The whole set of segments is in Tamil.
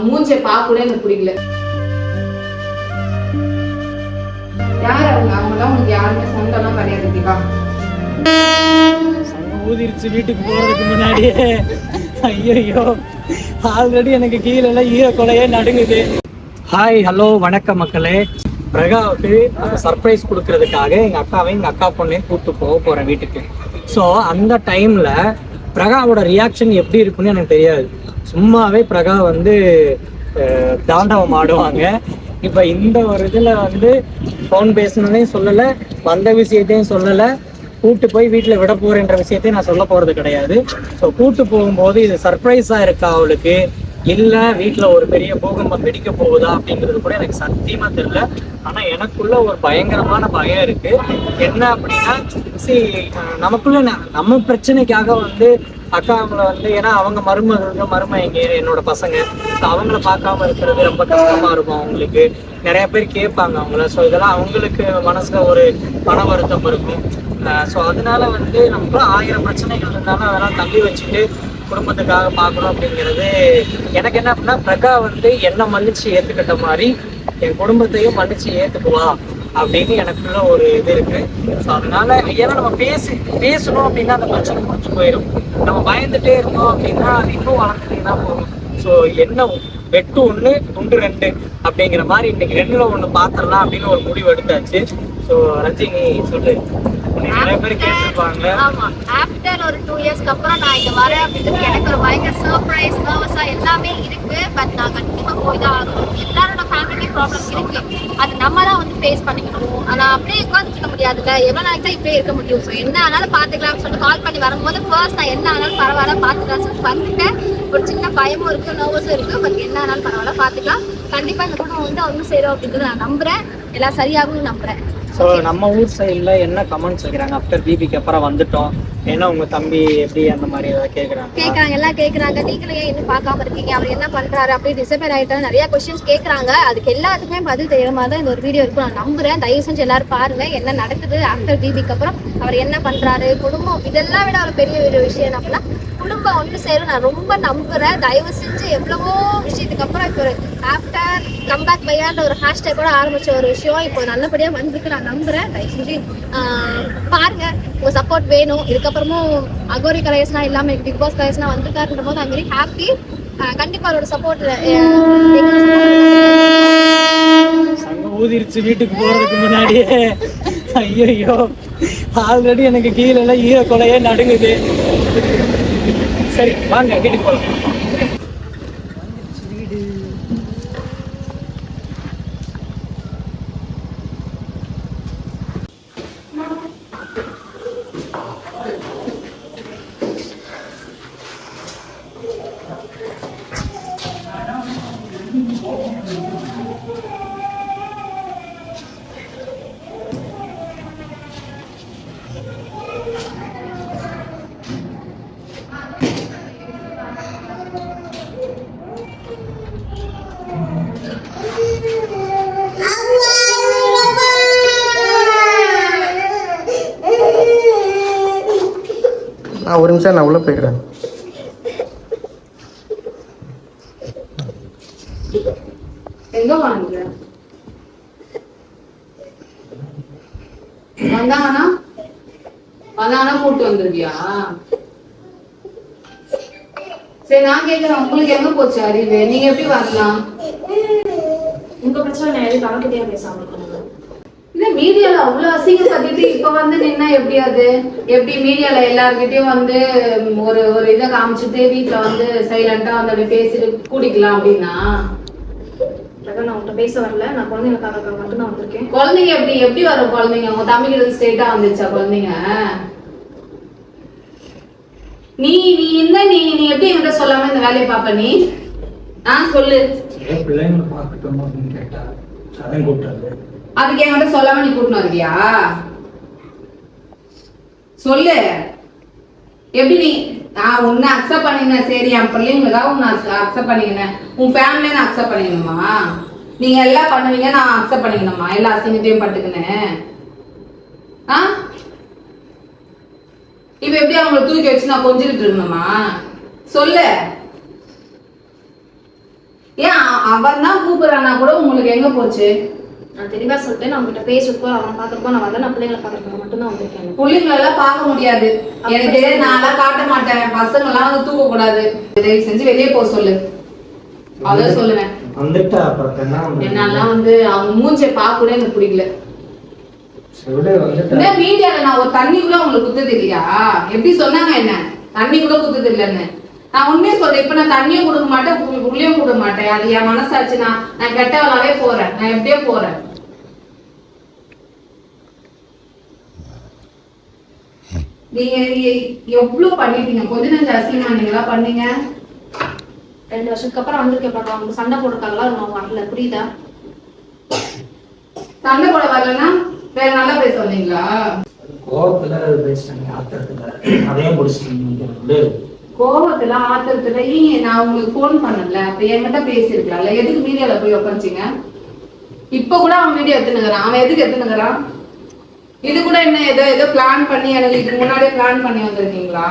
அவங்க மூஞ்சை பார்க்க கூட எனக்கு பிடிக்கல. யார் அவங்க? அவங்களாம் உனக்கு யாருமே சொந்தம்லாம் கிடையாது தீபா. ஊதிருச்சு வீட்டுக்கு போறதுக்கு முன்னாடியே. ஐயோ ஆல்ரெடி எனக்கு கீழே எல்லாம் ஈர கொலையே நடுங்குது. ஹாய் ஹலோ வணக்கம் மக்களே. பிரகாவுக்கு சர்ப்ரைஸ் கொடுக்கறதுக்காக எங்க அக்காவை எங்க அக்கா பொண்ணையும் கூப்பிட்டு போக போறேன் வீட்டுக்கு. ஸோ அந்த டைம்ல பிரகாவோட ரியாக்ஷன் எப்படி இருக்குன்னு எனக்கு தெரியாது. சும்மாவே பிரகா வந்து தாண்டவம் ஆடுவாங்க. இப்போ இந்த ஒரு இதில் வந்து ஃபோன் பேசினதையும் சொல்லலை வந்த விஷயத்தையும் சொல்லலை கூட்டு போய் வீட்டில் விட போறேன்ற விஷயத்தையும் நான் சொல்ல போறது கிடையாது. ஸோ கூட்டு போகும்போது இது சர்ப்ரைஸா இருக்கா அவளுக்கு? இல்ல வீட்டில் ஒரு பெரிய பூகம்பம் வெடிக்க போகுதா அப்படிங்கிறது கூட எனக்கு சத்தியமா தெரியல. ஆனா எனக்குள்ள ஒரு பயங்கரமான பயம் இருக்கு. என்ன அப்படின்னா சரி நமக்குள்ள ந- நம்ம பிரச்சனைக்காக வந்து அக்கா வந்து ஏன்னா அவங்க மருமகள் மருமைங்க என்னோட பசங்க. ஸோ அவங்கள பார்க்காம இருக்கிறது ரொம்ப கஷ்டமா இருக்கும் அவங்களுக்கு. நிறைய பேர் கேட்பாங்க அவங்கள. ஸோ இதெல்லாம் அவங்களுக்கு மனசுல ஒரு பண வருத்தம் இருக்கும். ஸோ அதனால வந்து நமக்கு ஆயிரம் பிரச்சனைகள் இருந்தாலும் அதெல்லாம் தள்ளி வச்சுட்டு குடும்பத்துக்காக பார்க்கணும் அப்படிங்கிறது எனக்கு என்ன அப்படின்னா பிரகா வந்து என்னை மன்னிச்சு ஏத்துக்கிட்ட மாதிரி என் குடும்பத்தையும் மன்னிச்சு ஏத்துக்குவா. அப்படின்னு எனக்குள்ள ஒரு இது இருக்கு. ஸோ அதனால ஏன்னா நம்ம பேசி பேசணும் அப்படின்னா அந்த பிரச்சனை முடிஞ்சு போயிடும் நம்ம பயந்துட்டே இருந்தோம் அப்படின்னா அது இன்னும் வளர்ந்துட்டே தான் போகும். ஸோ என்ன வெட்டு ஒன்று துண்டு ரெண்டு அப்படிங்கிற மாதிரி இன்னைக்கு ரெண்டுல ஒன்று பார்த்துடலாம் அப்படின்னு ஒரு முடிவு எடுத்தாச்சு. ஸோ ரஜினி சொல்லு. நிறைய பேர் கேட்டிருப்பாங்க. ஆமா ஆஃப்டர் ஒரு டூ இயர்ஸ்க்கு அப்புறம் நான் இங்க வரேன் அப்படின்றது எனக்கு ஒரு பயங்கர சர்ப்ரைஸ் நர்வஸா எல்லாமே இருக்கு. பட் நான் கண்டிப்பா போய் தான் ஆகணும். எல்லாரோட ஃபேமிலி ப்ராப்ளம் இருக்கு. அது நம்ம தான் வந்து ஃபேஸ் பண்ணிக்கணும். ஆனா அப்படியே உட்காந்துக்க முடியாதுல்ல. எவ்வளவு நாளைக்கு தான் இப்படியே இருக்க முடியும்? ஸோ என்ன ஆனாலும் பாத்துக்கலாம்னு சொல்லிட்டு கால் பண்ணி வரும்போது ஃபர்ஸ்ட் நான் என்ன ஆனாலும் பரவாயில்ல பாத்துக்கலாம் சொல்லிட்டு வந்துட்டேன். ஒரு சின்ன பயமும் இருக்கு நர்வஸும் இருக்கு. பட் என்ன ஆனாலும் பரவாயில்ல பாத்துக்கலாம் கண்டிப்பா இந்த குடும்பம் வந்து அவங்க சேரும் அப்படின்றத நான் நம்புறேன். எல்லாம் சரியாகும்னு நம்புறேன். ஸோ நம்ம ஊர் சைடில் என்ன கமெண்ட்ஸ் வைக்கிறாங்க? ஆஃப்டர் பிபிக்கு அப்புறம் வந்துட்டோம். ஏன்னா உங்க தம்பி எப்படி அந்த மாதிரி ஏதாவது கேட்குறாங்க கேக்குறாங்க எல்லாம் கேக்குறாங்க. நீங்களும் ஏன் இன்னும் பார்க்காம இருக்கீங்க? அவர் என்ன பண்றாரு அப்படி டிசப்பேர் ஆயிட்டாரு. நிறைய கொஸ்டின்ஸ் கேக்குறாங்க. அதுக்கு எல்லாத்துக்குமே பதில் தெரியுற மாதிரி தான் இந்த ஒரு வீடியோ இருக்கும். நான் நம்புறேன். தயவு செஞ்சு எல்லாரும் பாருங்க. என்ன நடக்குது ஆஃப்டர் பிபிக்கு அப்புறம்? அவர் என்ன பண்றாரு? குடும்பம் இதெல்லாம் விட ஒரு பெரிய ஒரு விஷயம் அப்படின்னா குடும்பம் ஒன்று சேரும். நான் ரொம்ப நம்புறேன். தயவு செஞ்சு எவ்வளவோ விஷயத்துக்கு அப்புறம் இப்போ ஒரு ஆஃப்டர் கம்பேக் பையான்ற ஒரு ஹேஷ்டேக் கூட ஆரம்பிச்ச ஒரு விஷயம் இப்போ நல்லபடியா வந்திருக்கு. நான் நம்புறேன். தயவு செஞ்சு ஆஹ், பாருங்க. உங்க சப்போர்ட் வேணும். இதுக்கப்புறமும் அகோரி கலையர்ஸ்லாம் இல்லாம பிக் பாஸ் கலையஸ்னா வந்திருக்காருன்ற போது ஐம் வெரி ஹாப்பி கண்டிப்பா அவரோட சப்போர்ட் ஊதிருச்சு வீட்டுக்கு போறதுக்கு முன்னாடியே. ஐயோ ஆல்ரெடி எனக்கு கீழே எல்லாம் ஈர கொலையே நடுங்குது. சரி வாங்க வீட்டுக்கு போகலாம் ஆ ஒரு நிமிஷம் நான் உள்ளே போய்க்கிறேன். எங்க வாங்க? வந்தாங்கன்னா வந்தாங்கன்னா கூட்டு வந்துருவியா? சரி நான் கேக்குறேன். உங்களுக்கு எங்க போச்சு அறிவு? நீங்க எப்படி வரலாம்? உங்க பிரச்சனை எதுக்கு அவகிட்டயே பேசாம மீடியால அவ்வளவு அசிங்கப்பட்டுட்டு இப்ப வந்து நின்னா எப்படி அது? எப்படி மீடியால எல்லார்கிட்டயும் வந்து ஒரு ஒரு இதை காமிச்சிட்டு வீட்ல வந்து சைலண்டா வந்து அப்படியே பேசிட்டு கூடிக்கலாம் அப்படின்னா? நான் உன்கிட்ட பேச வரல. நான் குழந்தைங்களுக்காக மட்டும் தான் வந்திருக்கேன். குழந்தைங்க எப்படி எப்படி வரும் குழந்தைங்க? உங்க இருந்து ஸ்ட்ரெயிட்டா வந்துச்சா குழந்தைங்க? நீ நீ என்ன நீ நீ எப்படி என்கிட்ட சொல்லாம இந்த வேலையை பாப்ப நீ? ஆ சொல்லு. பிள்ளைங்களை பார்க்கட்டும் அப்படின்னு கேட்டா? அதான் கூப்பிட்டாரு. அதுக்கு என்கிட்ட சொல்லாம நீ கூட்டணும் வருவியா? சொல்லு. எப்படி நீ நான் உன்னை அக்செப்ட் பண்ணினேன் சரி என் பிள்ளைங்களுக்காக உன்னை அக்செப்ட் பண்ணிக்கினேன். உன் ஃபேமிலியை நான் அக்செப்ட் பண்ணிக்கணுமா? நீங்க எல்லாம் பண்ணுவீங்க நான் அக்செப்ட் பண்ணிக்கணுமா? எல்லா அசிங்கத்தையும் பட்டுக்கினேன் ஆ? இப்ப எப்படி அவங்கள தூக்கி வச்சு நான் கொஞ்சிட்டு இருக்கணுமா சொல்லு. ஏன் அவன் தான் கூப்பிடுறானா கூட உங்களுக்கு எங்க போச்சு? நான் தெளிவா சொல்லிட்டேன். நான் உங்ககிட்ட பேசுறப்போ அவன் பாக்குறப்போ நான் வரல. நான் பிள்ளைங்களை பாக்குறதுக்கு மட்டும் தான் வந்திருக்கேன். புள்ளைங்களெல்லாம் பார்க்க முடியாது. எனக்கு நான்லாம் காட்ட மாட்டேன். பசங்கெல்லாம் வந்து தூக்க கூடாது தயவு செஞ்சு வெளியே போக சொல்லு. அதான் சொல்லுவேன். வந்துட்டா அப்புறம் என்ன பண்றது? என்னாலாம் வந்து அவங்க மூஞ்சை பார்க்க கூட எனக்கு பிடிக்கல. மீடியால நான் ஒரு தண்ணி கூட உங்களுக்கு குத்துது இல்லையா? எப்படி சொன்னாங்க என்ன? தண்ணி கூட குத்துது இல்லைன்னு. நான் உண்மையை சொல்றேன். இப்ப நான் தண்ணியும் கொடுக்க மாட்டேன் உள்ளேயும் கொடுக்க மாட்டேன். அது என் மனசாச்சு நான் நான் கெட்டவளாவே போறேன். நான் எப்படியோ போறேன். நீங்க எவ்வளவு பண்ணிட்டீங்க? கொஞ்ச நஞ்சு அசிங்கமா நீங்களா பண்ணீங்க? ரெண்டு வருஷத்துக்கு அப்புறம் வந்திருக்கேன் பாப்பா. அவங்க சண்டை போடுறதுக்காக நான் வரல. புரியுதா? சண்டை போட வரலன்னா வேற நல்லா பேச வந்தீங்களா கோவத்துல பேசிட்டாங்க. ஆத்திரத்துல அதையும் முடிச்சிட்டீங்க கோபத்துல ஆத்திரத்துல. நான் உங்களுக்கு ஃபோன் பண்ணல. அப்ப என்கிட்ட பேசியிருக்கலாம்ல. எதுக்கு மீடியால போய் உட்காந்துச்சிங்க இப்ப கூட அவன் வீடியோ எடுத்துனுங்கிறான் அவன் எதுக்கு எடுத்துனுங்கிறான் இது கூட என்ன ஏதோ ஏதோ பிளான் பண்ணி எனக்கு இதுக்கு முன்னாடியே பிளான் பண்ணி வந்திருக்கீங்களா?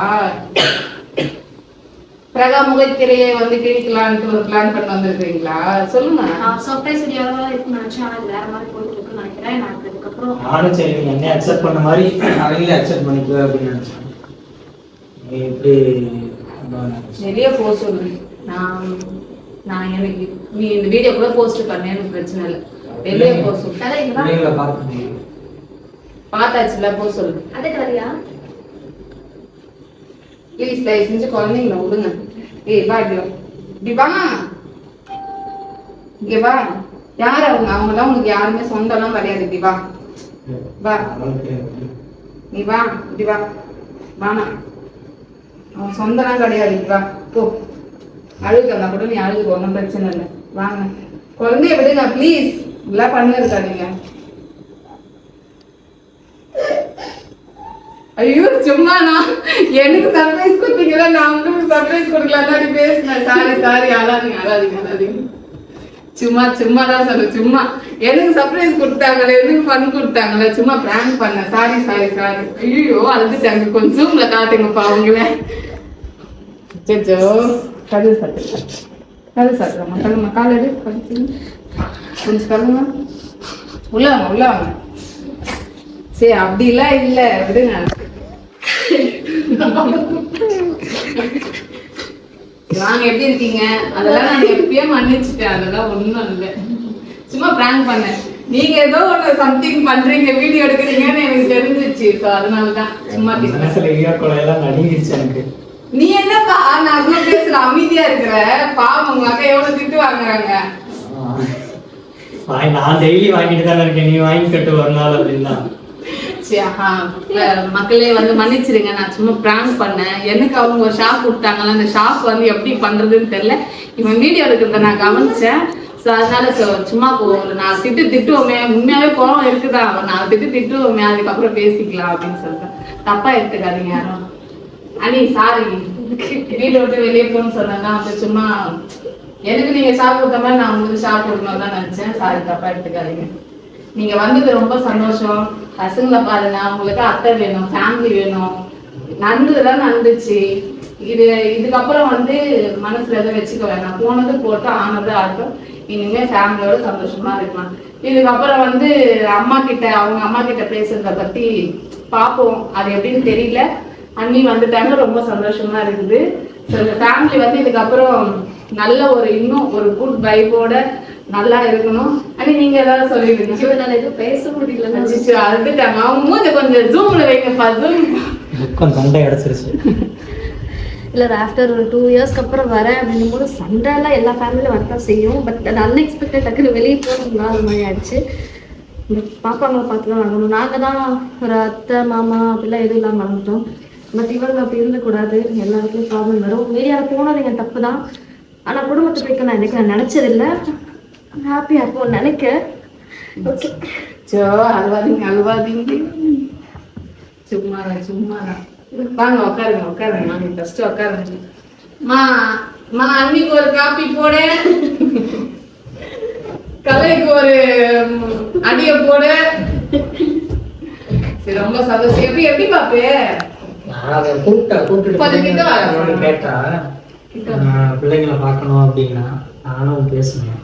பிரகா முகத்திரையை வந்து கிழிக்கலான்ட்டு ஒரு பிளான் பண்ணி வந்திருக்கீங்களா? சொல்லுங்க. நான் சர்ப்ரைஸ் வீடியோவா இருக்குன்னு நினைச்சேன் ஆனா வேற மாதிரி போயிட்டு இருக்குன்னு நினைக்கிறேன் நான் இதுக்கப்புறம் நானும் சரி நீங்க என்ன அக்செப்ட் பண்ண மாதிரி அவங்களே அக்செப்ட் பண்ணிக்குவேன் அப்படின்னு நினைச்சேன். நீ எப்படி வெளிய போக சொல்லு. நான் நான் எனக்கு நீ இந்த வீடியோ கூட போஸ்ட் பண்ண எனக்கு பிரச்சனை இல்லை. வெளியே போக சொல்லு அதான் இங்க வா. பிள்ளைங்களை பார்க்கணும் பார்த்தாச்சுல போக சொல்லு. அதுக்கு வரியா ப்ளீஸ் தயவு செஞ்சு குழந்தைங்கள விடுங்க. ஏய் வா இப்படி. இப்படி வா. இங்க வா. யார் அவங்க? அவங்கலாம் உங்களுக்கு யாருமே சொந்தம்லாம் கிடையாது. இப்படி வா. வா. நீ வா. இப்படி வா. வானா அவன் சொந்தம்லாம் கிடையாது. இப்படி வா. போ. அழுகா கூட நீ அழுகு ஒன்றும் பிரச்சனை இல்லை. வாங்க. குழந்தைய விடுங்க ப்ளீஸ் இப்படிலாம் பண்ண ஐயோ சும்மா நான் எனக்கு சர்ப்ரைஸ் கொடுத்தீங்களா? நான் உங்களுக்கு சர்ப்ரைஸ் கொடுக்கலாம் தான் பேசினேன். சாரி சாரி அழாதீங்க அழாதீங்க அழாதீங்க. சும்மா சும்மா தான் சொல்லு சும்மா. எனக்கு சர்ப்ரைஸ் கொடுத்தாங்களே எனக்கு ஃபன் கொடுத்தாங்களே சும்மா பிராங்க் பண்ணேன். சாரி சாரி சாரி ஐயோ அழுதுட்டாங்க. கொஞ்சம் உங்களை காட்டுங்கப்பா அவங்கள. சச்சோ கது சாத்து. கது சாத்துறமா கழுமா காலையில் கொஞ்சம் கழுமா உள்ள வாங்க உள்ள வாங்க. சரி அப்படிலாம் இல்லை. விடுங்க. வாங்க எப்படி இருக்கீங்க? அதெல்லாம் நான் எப்பயே மன்னிச்சுட்டேன். அதெல்லாம் ஒண்ணும் இல்ல. சும்மா பிராங்க் பண்ணேன். நீங்க ஏதோ ஒண்ணு சம்திங் பண்றீங்க வீடியோ எடுக்கிறீங்கன்னு எனக்கு தெரிஞ்சிச்சு. ஸோ அதனாலதான் சும்மா எனக்கு. நீ என்னப்பா நான் அவ்வளவு பேசுற அமைதியா இருக்கிற? பாவம் உங்க அக்கா எவ்வளவு திட்டு வாங்குறாங்க? வாங்கி நான் டெய்லி வாங்கிட்டு தானே இருக்கேன். நீ வாங்கி கட்டு ஒரு நாள் அப்படின்னா. மக்களே வந்து மன்னிச்சிருங்க நான் சும்மா பிராங்க் பண்ணேன். எனக்கு அவங்க ஒரு ஷாப் விட்டாங்களா? அந்த ஷாப் வந்து எப்படி பண்றதுன்னு தெரியல. இவன் வீடியோ எடுக்கிறத நான் கவனிச்சேன். ஸோ அதனால சும்மா போ ஒரு நாலு திட்டு திட்டுவோமே. உண்மையாவே கோவம் இருக்குதா? ஒரு நாலு திட்டு திட்டுவோமே. அதுக்கப்புறம் பேசிக்கலாம் அப்படின்னு சொல்லிட்டேன். தப்பா எடுத்துக்காதீங்க யாரும். அனி சாரி வீட்டை விட்டு வெளியே போகணும்னு சொன்னாங்க அப்ப சும்மா எனக்கு நீங்க ஷாப் கொடுத்த மாதிரி நான் உங்களுக்கு ஷாப் கொடுக்கணும் தான் நினைச்சேன். சாரி தப்பா எடுத்துக்காதீங்க. நீங்க வந்தது ரொம்ப சந்தோஷம். பசங்களை பாருங்க உங்களுக்கு அத்தை வேணும் ஃபேமிலி வேணும். நடந்ததுலாம் நடந்துச்சு. இது இதுக்கப்புறம் வந்து மனசுல எதுவும் வச்சுக்க வேணாம். போனது போட்டு ஆனது ஆகட்டும். இனிமே ஃபேமிலியோட சந்தோஷமா இருக்கலாம். இதுக்கப்புறம் வந்து அம்மா கிட்ட அவங்க அம்மா கிட்ட பேசுறத பத்தி பார்ப்போம். அது எப்படின்னு தெரியல. அண்ணி வந்துட்டாங்க ரொம்ப சந்தோஷமா இருக்குது. ஸோ இந்த ஃபேமிலி வந்து இதுக்கப்புறம் நல்ல ஒரு இன்னும் ஒரு குட் வைபோட நல்லா இருக்கணும். அண்ணி நீங்க ஏதாவது சொல்லிடுங்க. என்னால எதுவும் பேச முடியல. அழுதுட்டாங்க அவங்க மூஞ்ச கொஞ்சம் ஜூம்ல வைங்கப்பா ஜூம் தொண்டை அடைச்சிருச்சு. இல்ல ஆஃப்டர் ஒரு டூ இயர்ஸ்க்கு அப்புறம் வரேன் அப்படின்னும் போது சண்டை எல்லாம் எல்லா ஃபேமிலியும் வரதான் செய்யும். பட் அது அன்எக்ஸ்பெக்டட் டக்குனு வெளியே போகணும்னா அது மாதிரி ஆயிடுச்சு. இந்த பாப்பாங்களை பார்த்து தான் வாங்கணும் நாங்கள் தான் ஒரு அத்தை மாமா அப்படிலாம் எதுவும் இல்லாமல் வளர்ந்துட்டோம். பட் இவங்க அப்படி இருந்தக்கூடாது. எல்லாருக்கும் ப்ராப்ளம் வரும். மீடியாவில் போனது எங்கள் தப்பு தான். ஆனால் குடும்பத்தை போய்க்க நான் இதுக்கு நான் நினச்சதில்லை. ஹாப்பியாக இருப்போம் நினைக்க ஓகே சோ அழுவாதீங்க அழுவாதீங்க சும்மா சும்மா வாங்க உட்காருங்க உட்காருங்க வாங்க ஃபர்ஸ்ட் உட்காருங்க மா மா அன்னைக்கு ஒரு காப்பி போடு. கலைக்கு ஒரு அடிய போடு. சரி ரொம்ப சந்தோஷம். எப்படி எப்படி பாப்பு? கூப்பிட்டா கொஞ்சம் கிட்ட பிள்ளைங்களை பார்க்கணும் அப்படின்னா நானும் பேசுனேன்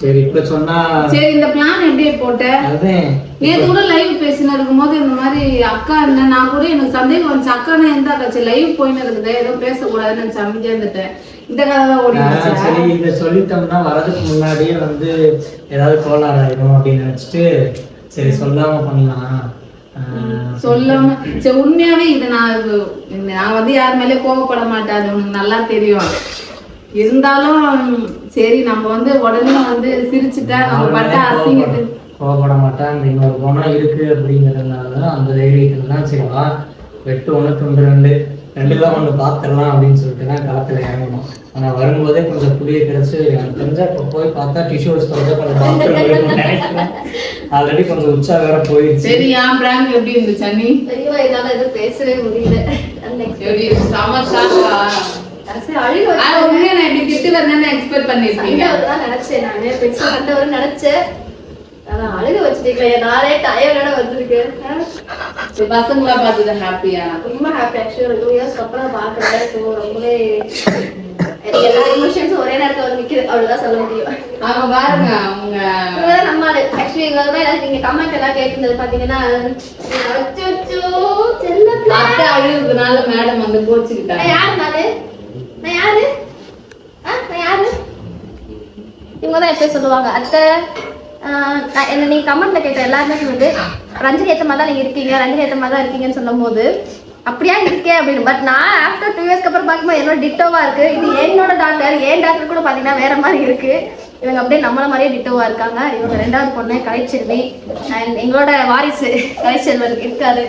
சரி இப்ப சொன்னா சரி இந்த பிளான் எப்படி போட்ட? அதுதான் நேத்து கூட லைவ் பேசின இருக்கும்போது இந்த மாதிரி அக்கா என்ன நான் கூட எனக்கு சந்தேகம் வந்துச்சு. அக்கானா எந்த அக்காச்சு லைவ் போயின்னு இருக்குது. ஏதோ பேசக்கூடாதுன்னு நினைச்சு அமைதியா இருந்துட்டேன் இந்த கதை தான் ஓடி நான் சரி இதை சொல்லிட்டோம்னா வரதுக்கு முன்னாடியே வந்து ஏதாவது கோளாறு ஆயிடும் அப்படின்னு நினைச்சிட்டு சரி சொல்லாம பண்ணலாம். சொல்லாம சரி உண்மையாவே இது நான் நான் வந்து யார் கோவப்பட மாட்டேன். அது உனக்கு நல்லா தெரியும். இருந்தாலும் சரி நம்ம வந்து உடனே வந்து சிரிச்சுட்டா நம்ம பட்ட அசிங்கத்து கோவப்பட மாட்டேன் அந்த இன்னொரு குணம் இருக்கு அப்படிங்கிறதுனால தான் அந்த தைரியத்துல தான் சரி வா வெட்டு ஒன்று துண்டு ரெண்டு ரெண்டுல ஒன்று பார்த்துடலாம் அப்படின்னு சொல்லிட்டு தான் களத்தில் இறங்கணும். ஆனால் வரும்போதே கொஞ்சம் புளிய கிடச்சி எனக்கு தெரிஞ்சா இப்போ போய் பார்த்தா டிஷ்யூஸ் தொடர்ந்து கொஞ்சம் பாத்ரூம் நினைக்கிறேன். ஆல்ரெடி கொஞ்சம் உச்சா வேற போயிடுச்சு. சரி என் பிராங்க் எப்படி இருந்துச்சு அண்ணி? தெரியவா என்னால எதுவும் பேசவே முடியல. செம ஷாக்கா உண்மையா நான் இப்படி திட்டு வரணும்னு எக்ஸ்பெக்ட் பண்ணிருக்கீங்க சண்டை வருதான் நினைச்சேன் நானே. பெருசா சண்டை வரும்னு நினைச்சேன் அழுக வச்சுட்டீங்களே நானே டயர்டோட வந்திருக்கேன் பசங்களா பார்த்தது ஹாப்பியா ரொம்ப ஹாப்பி ஆக்சுவலி டூ இயர்ஸ்க்கு அப்புறம் பாக்குறேன் ஸோ ரொம்பவே எனக்கு எல்லா எமோஷன்ஸும் ஒரே நேரத்துல வந்து அவ்வளவுதான் சொல்ல முடியும். அவங்க பாருங்க அவங்க நம்ம ஆக்சுவலி தான் நீங்க கமெண்ட் எல்லாம் கேட்டிருந்தது பாத்தீங்கன்னா அச்சச்சோ, செல்ல. அத்தை அழுகுறதுனால மேடம் வந்து கோச்சுக்கிட்டாங்க. நான் யாரு நானு நான் யாரு? ஆ, நான் யாரு? இவங்க தான் எப்பயும் சொல்லுவாங்க. அத்தை ஆஹ், நான் என்ன நீங்க கமெண்ட்ல கேட்ட எல்லாருமே வந்து ரஞ்சனி ஏற்ற மாதிரி தான் நீங்கள் இருக்கீங்க ரஞ்சனி ஏற்ற மாதிரி தான் இருக்கீங்கன்னு சொல்லும் போது அப்படியா இருக்கே அப்படின்னு. பட் நான் ஆஃப்டர் டூ இயர்ஸ்க்கு அப்புறம் பார்க்கும்போது என்னோட டிட்டோவாக இருக்குது இது என்னோட டாக்டர் என் டாக்டர் கூட பார்த்தீங்கன்னா வேற மாதிரி இருக்குது இவங்க அப்படியே நம்மள மாதிரியே டிட்டோவாக இருக்காங்க. இவங்க ரெண்டாவது பொண்ணு கலைச்செல்வி அண்ட் எங்களோட வாரிசு கலைச்செல்வன் இருக்காரு.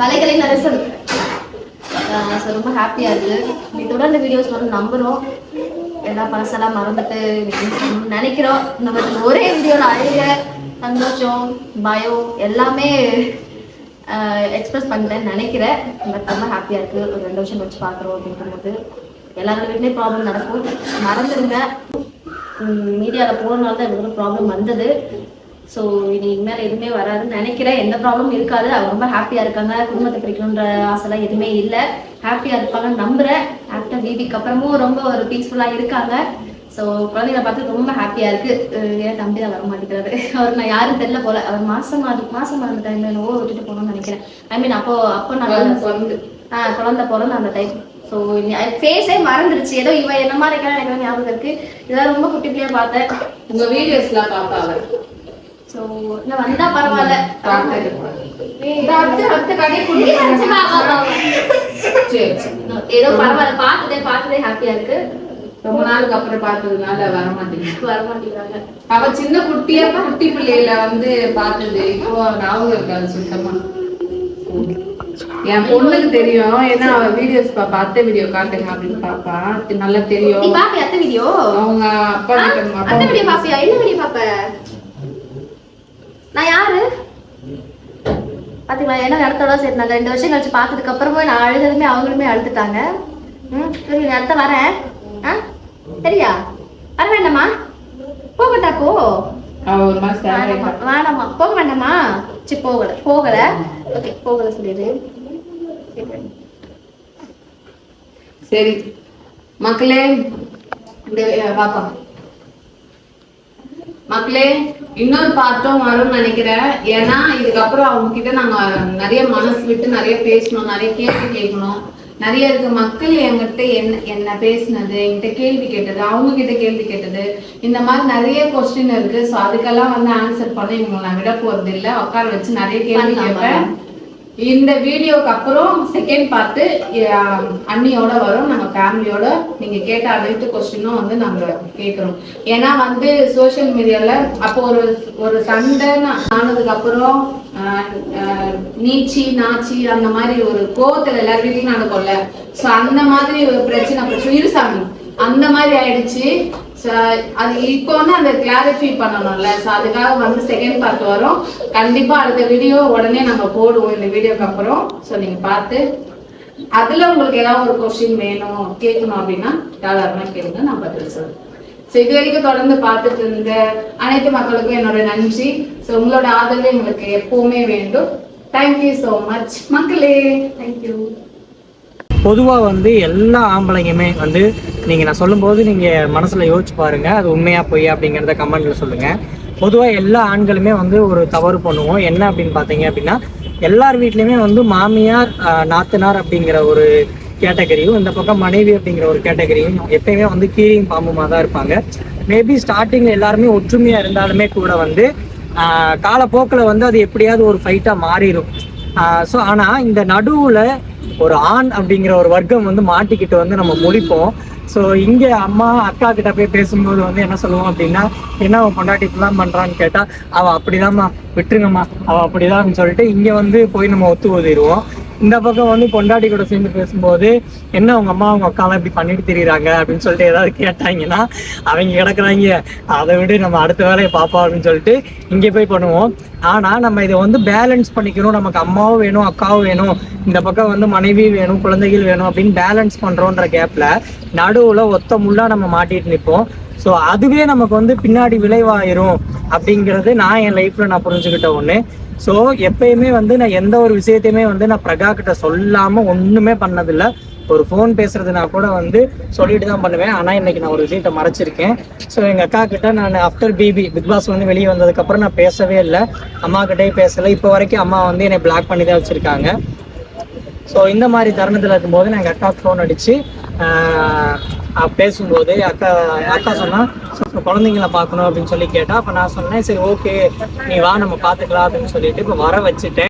கலைகளின் அரசன் ரொம்ப ஹாப்பியா இருக்கு. நீ தொடர்ந்து வீடியோஸ் வரும் நம்புறோம். எல்லா பழசெல்லாம் மறந்துட்டு நினைக்கிறோம். நம்ம ஒரே வீடியோல அழுக சந்தோஷம் பயம் எல்லாமே எக்ஸ்பிரஸ் பண்ணிட்டேன்னு நினைக்கிறேன். பட் ரொம்ப ஹாப்பியா இருக்கு. ஒரு ரெண்டு வருஷம் கழிச்சு பாக்குறோம் அப்படின்னும் போது எல்லாரோட வீட்லயும் ப்ராப்ளம் நடக்கும். மறந்துடுங்க. மீடியாவில் போனனால தான் எனக்கு ப்ராப்ளம் வந்தது. ஸோ இனி இனிமேல் எதுவுமே வராதுன்னு நினைக்கிறேன். எந்த ப்ராப்ளமும் இருக்காது. அவங்க ரொம்ப ஹாப்பியாக இருக்காங்க. குடும்பத்தை பிரிக்கணுன்ற ஆசைலாம் எதுவுமே இல்லை. ஹாப்பியாக இருப்பாங்கன்னு நம்புறேன். ஆஃப்டர் பேபிக்கு அப்புறமும் ரொம்ப ஒரு பீஸ்ஃபுல்லாக இருக்காங்க. ஸோ குழந்தைங்களை பார்த்து ரொம்ப ஹாப்பியாக இருக்கு. அஹ் ஏன் தம்பி தான் வர மாட்டேங்கிறாரு அவர் நான் யாரும் தெரியல போல. அவர் மாசம் மாசம் அந்த டைம்ல என்னவோ விட்டுட்டு போகணும்னு நினைக்கிறேன். ஐ மீன் அப்போ அப்போ நான் பிறந்து. ஆ குழந்தை பிறந்த அந்த டைம் ஸோ ஃபேஸே மறந்துருச்சு. ஏதோ இவ என்ன மாதிரி எனக்கு ஞாபகம் இருக்கு. இதெல்லாம் ரொம்ப குட்டி பிள்ளையா பார்த்தேன். உங்க வீடியோஸ்லாம் பாப்பாங்க வந்தா பரவாயில்ல. அடுத்து அடுத்த கடையை சரி, ஏதோ பரவாயில்ல பார்த்ததே பார்த்ததே ஹாப்பியா இருக்கு. ரொம்ப நாளுக்கு அப்புறம் பார்த்ததுனால வர மாட்டேங்குது வர மாட்டேங்கிறாங்க அவ சின்ன குட்டியா குட்டி பிள்ளையில வந்து பார்த்தது. இப்போ ஞாபகம் இருக்காது சுத்தமா. என் பொண்ணுக்கு தெரியும். ஏன்னா அவ வீடியோஸ் பாப்பா அத்தை வீடியோ காட்டுங்க அப்படின்னு பாப்பா. அது நல்லா நீ தெரியும் பாப்பியா அத்தை வீடியோ அவங்க அப்பா கிட்ட அப்பா அத்தை வீடியோ பாப்பியா? என்ன வீடியோ பாப்ப? நான் யாரு? பாத்தீங்களா என்ன நடத்தோட சரி நாங்க ரெண்டு வருஷம் கழிச்சு பார்த்ததுக்கு அப்புறமா நான் அழுததுமே அவங்களுமே அழுதுட்டாங்க. ம் சரி நீ அடுத்த வரேன். ஆ சரியா? வர வேண்டாமா? போ. ஒரு மாதிரி சேவை வேணாமா போக வேண்டாமா? சரி போகல. போகல. ஓகே போகல சொல்லிடு. சரி. மக்களே பாப்பா மக்களே இன்னொரு பார்ட்டும் வரும்னு நினைக்கிறேன். ஏன்னா இதுக்கப்புறம் அவங்க கிட்ட நாங்க நிறைய மனசு விட்டு நிறைய பேசணும் நிறைய கேள்வி கேட்கணும். நிறைய இருக்கு. மக்கள் என்கிட்ட என்ன என்ன பேசினது என்கிட்ட கேள்வி கேட்டது அவங்க கிட்ட கேள்வி கேட்டது. இந்த மாதிரி நிறைய கொஸ்டின் இருக்கு. ஸோ அதுக்கெல்லாம் வந்து ஆன்சர் பண்ண இவங்களை நான் விட போறது இல்லை உட்கார வச்சு நிறைய கேள்வி கேட்பேன். இந்த வீடியோக்கு அப்புறம் செகண்ட் பார்ட்டு அண்ணியோட வரும். நம்ம ஃபேமிலியோட நீங்க கேட்ட அனைத்து கொஸ்டினும் வந்து நாங்க கேட்குறோம் ஏன்னா வந்து சோஷியல் மீடியால அப்போ ஒரு ஒரு சண்டை ஆனதுக்கு அப்புறம் ஆஹ், நீச்சி நாச்சி அந்த மாதிரி ஒரு கோவத்துல எல்லார் வீட்லயும் நடக்கும்ல. சோ அந்த மாதிரி ஒரு பிரச்சனை பிரச்சனை இருசாமி அந்த மாதிரி ஆயிடுச்சு. அது இப்போ வந்து அந்த கிளாரிஃபை பண்ணணும்ல. ஸோ அதுக்காக வந்து செகண்ட் பார்ட் வரும். கண்டிப்பா அடுத்த வீடியோ உடனே நம்ம போடுவோம் இந்த வீடியோக்கு அப்புறம். ஸோ நீங்க பார்த்து அதுல உங்களுக்கு ஏதாவது ஒரு கொஸ்டின் வேணும் கேட்கணும் அப்படின்னா தாராளமா கேளுங்க. நான் பதில் சொல்றேன். ஸோ இது வரைக்கும் தொடர்ந்து பார்த்துட்டு இருந்த அனைத்து மக்களுக்கும் என்னோட நன்றி. ஸோ உங்களோட ஆதரவு எங்களுக்கு எப்பவுமே வேண்டும். தேங்க்யூ ஸோ மச் மக்களே தேங்க்யூ பொதுவாக வந்து எல்லா ஆம்பளைங்களுமே வந்து நீங்கள் நான் சொல்லும்போது நீங்கள் மனசில் யோசிச்சு பாருங்கள் அது உண்மையாக பொய்யா அப்படிங்கிறத கமெண்ட்டில் சொல்லுங்கள் பொதுவாக எல்லா ஆண்களுமே வந்து ஒரு தவறு பண்ணுவோம். என்ன அப்படின்னு பார்த்தீங்க அப்படின்னா எல்லார் வீட்லேயுமே வந்து மாமியார் நாத்தனார் அப்படிங்கிற ஒரு கேட்டகரியும் இந்த பக்கம் மனைவி அப்படிங்கிற ஒரு கேட்டகரியும் எப்பயுமே வந்து கீரியும் பாம்புமாக தான் இருப்பாங்க. மேபி ஸ்டார்டிங்கில் எல்லாருமே ஒற்றுமையாக இருந்தாலுமே கூட வந்து காலப்போக்கில் வந்து அது எப்படியாவது ஒரு ஃபைட்டாக மாறிடும் ஸோ ஆனா இந்த நடுவுல ஒரு ஆண் அப்படிங்கிற ஒரு வர்க்கம் வந்து மாட்டிக்கிட்டு வந்து நம்ம முடிப்போம். ஸோ இங்க அம்மா அக்கா கிட்ட போய் பேசும்போது வந்து என்ன சொல்லுவோம் அப்படின்னா என்ன அவன் பொண்டாட்டி இப்படிலாம் பண்றான்னு கேட்டா அவ அப்படிதாம்மா விட்டுருங்கம்மா அவள் அப்படிதான் சொல்லிட்டு இங்க வந்து போய் நம்ம ஒத்து ஓதிடுவோம் இந்த பக்கம் வந்து பொண்டாட்டி கூட சேர்ந்து பேசும்போது என்ன அவங்க அம்மா அவங்க அக்காலாம் இப்படி பண்ணிட்டு தெரியுறாங்க? அப்படின்னு சொல்லிட்டு ஏதாவது கேட்டாங்கன்னா அவங்க கிடக்குறாங்க. அதை விட நம்ம அடுத்த வேலையை பார்ப்போம் அப்படின்னு சொல்லிட்டு இங்கே போய் பண்ணுவோம். ஆனா நம்ம இதை வந்து பேலன்ஸ் பண்ணிக்கணும். நமக்கு அம்மாவும் வேணும் அக்காவும் வேணும். இந்த பக்கம் வந்து மனைவி வேணும் குழந்தைகள் வேணும் அப்படின்னு பேலன்ஸ் பண்ணுறோன்ற கேப்ல நடுவுல ஒத்த முள்ளா நம்ம மாட்டிட்டு நிற்போம். ஸோ அதுவே நமக்கு வந்து பின்னாடி விளைவாயிரும் அப்படிங்கிறது நான் என் லைஃப்ல நான் புரிஞ்சுக்கிட்ட ஒன்று ஸோ எப்பயுமே வந்து நான் எந்த ஒரு விஷயத்தையுமே வந்து நான் பிரகா கிட்ட சொல்லாம ஒண்ணுமே பண்ணதில்லை. ஒரு ஃபோன் பேசுறதுனா கூட வந்து சொல்லிட்டு தான் பண்ணுவேன். ஆனா இன்னைக்கு நான் ஒரு விஷயத்த மறைச்சிருக்கேன். ஸோ எங்க அக்கா கிட்ட நான் ஆஃப்டர் பிபி பிக் பாஸ் வந்து வெளியே வந்ததுக்கு அப்புறம் நான் பேசவே இல்லை. அம்மா கிட்டே பேசல. இப்போ வரைக்கும் அம்மா வந்து என்னை பிளாக் பண்ணி தான் வச்சிருக்காங்க. ஸோ இந்த மாதிரி தருணத்தில் இருக்கும்போது நான் எங்கள் அக்காவுக்கு ஃபோன் அடித்து பேசும்போது அக்கா அக்கா சொன்னால் "So, குழந்தைங்கள பார்க்கணும் அப்படின்னு சொல்லி கேட்டால் அப்போ நான் சொன்னேன் சரி ஓகே நீ வா நம்ம பார்த்துக்கலாம் அப்படின்னு சொல்லிட்டு இப்போ வர வச்சுட்டேன்.